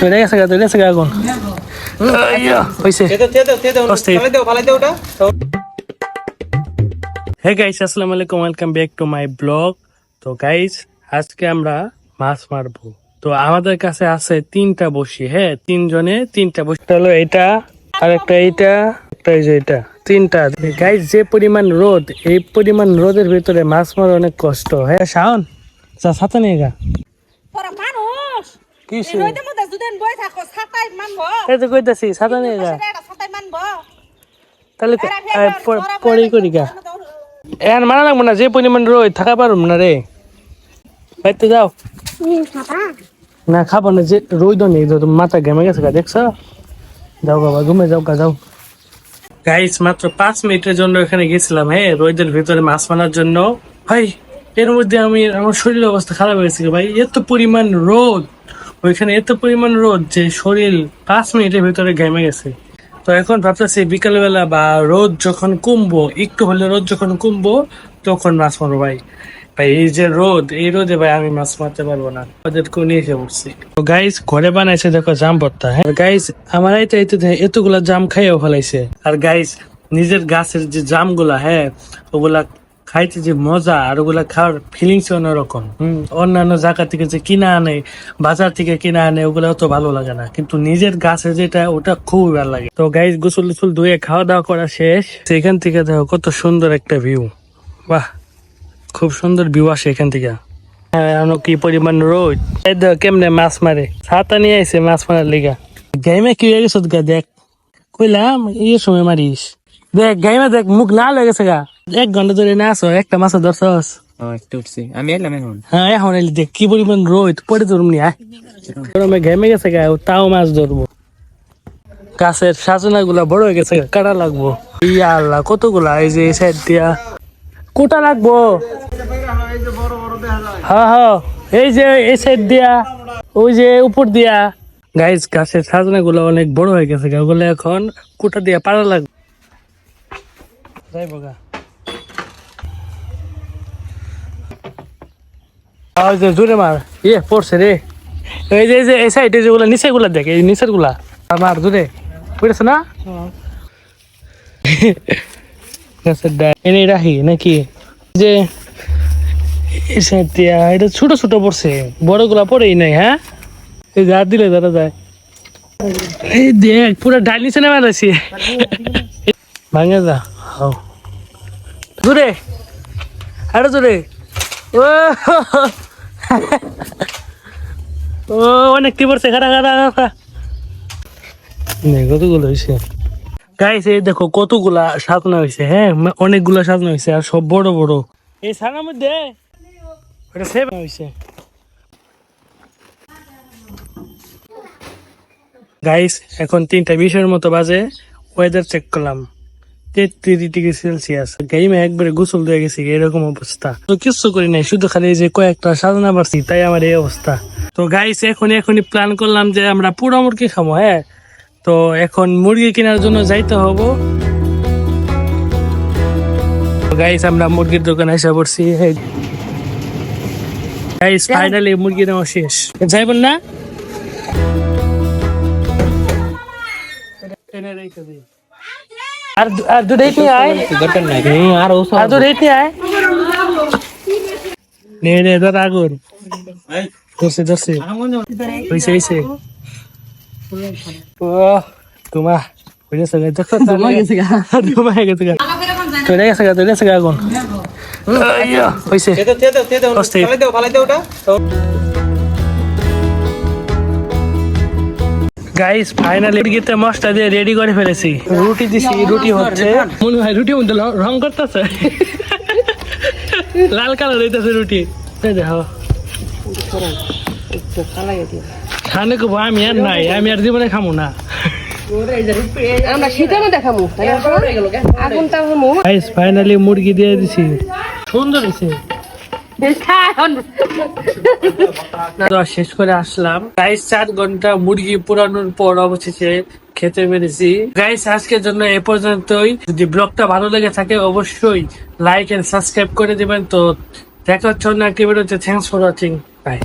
চলে গেছে চলে গেছে আগুন অস্থির। হে গাইস আসসালামু আলাইকুম welcome back to my blog তো গাইস আজকে আমরা মাছ মারবো। তো আমাদের কাছে আছে তিনটা বসি হ্যাঁ তিনজনে তিনটা বসি। হলো এটা আর একটা এইটা একটা এই যে এটা তিনটা। গাইস যে পরিমাণ রোদ এই পরিমাণ রোদের ভিতরে মাছ মারা অনেক কষ্ট হ্যাঁ শাওন? যা সাথে নিয়ে গা তোরা মানুষ। কি এই রোদের মধ্যে দুদিন বই থাকো ছাতাই মানবো। এই তো কইতাছি সাথে নিয়ে গা ছাতাই মানবো। তাহলে তো এরা আহ, ফের প- করি গা। এখন মানা লাগবো না যে পরিমাণ রোদ থাকা পারুম না রে। বাইতে যাও। না খাব না যে রোদ নেই তো মাথা ঘেমে গেছে গা দেখছ? যাও বাবা ঘুমে যাও গা যাও। গাইস মাত্র পাঁচ মিনিটের জন্য এখানে গেছিলাম হ্যাঁ? রোদের ভিতরে মাছ মারার জন্য। ভাই এর মধ্যে আমি আমার শরীরের অবস্থা খারাপ হয়েছে ভাই। এত পরিমাণ রোদ। ওইখানে এত পরিমাণ রোদ যে শরীর পাঁচ মিনিটের ভিতরে ঘেমে গেছে। তো এখন ভাবতেছি বিকালবেলা বা রোদ যখন কমবো, একটু হলে রোদ যখন কমবো, তখন মাছ মারবো ভাই। ভাই, এই যে রোদ, এই রোদে ভাই আমি মাছ মারতে পারব না। ওদেরকে নিয়ে এসে পড়ছি। তো গাইস ঘরে বানাইছে দেখো জাম ভর্তা হ্যাঁ? গাইস আমার এই তো এতগুলা জাম খাইও ফেলাইছে। আর গাইস নিজের গাছের যে জামগুলা হ্যাঁ ওগুলা খাইতে যে মজা আর ওগুলা খাওয়ার ফিলিংস অন্যরকম। অন্যান্য জায়গা থেকে যে কিনা আনে, বাজার থেকে কিনা আনে, ওগুলা তো ভালো লাগে না। কিন্তু নিজের গাছে যেটা, ওটা খুবই ভালো লাগে। তো গাইস গোসল টুসল ধুয়ে খাওয়া দাওয়া করা শেষ। সেখান থেকে দেখো কত সুন্দর একটা ভিউ বাহ, খুব সুন্দর ভিউ আসে এখান থেকে। হ্যাঁ কি পরিমাণ রোদ। কেমনে মাছ মারে। ছাতা নিয়ে আইছে মাছ মারার লিগা। গাইমে কি হয়ে গেছে দেখ। কইলাম, এই সময় মারিস। দেখ গাইমে দেখ মুখ লাল হয়ে গেছে গা। এক ঘণ্টা ধরে না আসো একটা মাছ ধরছস? আমি এলাম এখন। হ্যাঁ এখন এলি দেখ কি পরিমাণ রোদ পরে ধরুম নি গরমে ঘেমে গেছে গা তাও মাছ ধরবো। গাছের সাজনা গুলা বড় হয়ে গেছে কাটা লাগবো। ইয়া আল্লাহ কতগুলা এই যে এই সাইড দিয়া। কোটা লাগবো। হ্যাঁ হ্যাঁ এই যে এই সাইড দিয়া ওই যে উপর দিয়া। গাইজ গাছের সাজনা গুলো অনেক বড় হয়ে গেছে গা, ওগুলো এখন কুটা দিয়া পাড়া লাগবে। যাইবো গা ওই যে জোরে মার ইয়ে পড়ছে রে এই যে এই যে এই সাইডে যেগুলো নিচে গুলা দেখ এই নিচেরগুলা আর মার জোরে পড়েছে না গাছের ডাল এনে রাখি নাকি যে এই সাইড দিয়া এটা ছোট ছোট পড়ছে বড়গুলা পড়েই নাই হ্যাঁ এই যা দিলে ধরা যায় এই দেখ পুরো ডাল নিচে নেমে আছি ভাঙে যা হাও। জোরে। আরও জোরে। ও। ও অনেক কি পড়ছে। খারা খারা খারা কতগুলো হয়েছে এই দেখো কতগুলা সাজানো হয়েছে হ্যাঁ? অনেকগুলা সাজানো হয়েছে আর সব বড় বড়। এই সাজানোর মধ্যে? ওটা সেভ হয়েছে গাইস এখন তিনটা বিশের মতো বাজে। ওয়েদার চেক করলাম। তেত্রিশ ডিগ্রি সেলসিয়াস। গেমে একবারে গোসল দিয়ে গেছি এরকম অবস্থা। তো কিচ্ছু করি নাই শুধু খালি যে কয়েকটা সাজানা পারছি তাই আমার এই অবস্থা। তো গাইস এখন এখনই প্ল্যান করলাম যে আমরা পুরো মুরগি খাব হ্যাঁ? তো এখন মুরগি কেনার জন্য যাইতে হব। গাইস আমরা মুরগির দোকানে এসে পড়ছি গাইস ফাইনালি মুরগি নেওয়া শেষ। যাইবেন না? আর দু- আর দু রেট নিয়ে আয়। দরকার নাই আর ও আর দু রেট নিয়ে আয়। নে নে ধর আগুন। ধরছে ধরছে। হইছে হইছে। ও তোমা হইছে গা দেখো তোমা গেছে গা। তোমা গেছে গা। চলে গেছে গা চলে গেছে গা আগুন। আইয়া হইছে। অস্থির। গাইস ফাইনালি মুরগিতে মশলা দিয়ে রেডি করে ফেলেছি। রুটি দিছি রুটি হচ্ছে। মনে হয় রুটি মধ্যে ল- রং করতেছে। লাল কালার হইতেছে রুটি। এই দেখো। খানে কো আমি আর নাই আমি আর জীবনে খামু না। আমরা তাই আগুনটা গাইস ফাইনালি মুরগি দিয়ে দিছি। সুন্দর হয়েছে শেষ করে আসলাম। গাইস চার ঘণ্টা মুরগি পুরানোর পর অবশেষে খেতে পেরেছি। গাইস আজকের জন্য এ পর্যন্তই। যদি ব্লগটা ভালো লেগে থাকে, অবশ্যই লাইক এন্ড সাবস্ক্রাইব করে দিবেন। তো দেখা হচ্ছে অন্য একটি ভিডিওতে থ্যাংকস ফর ওয়াচিং বাই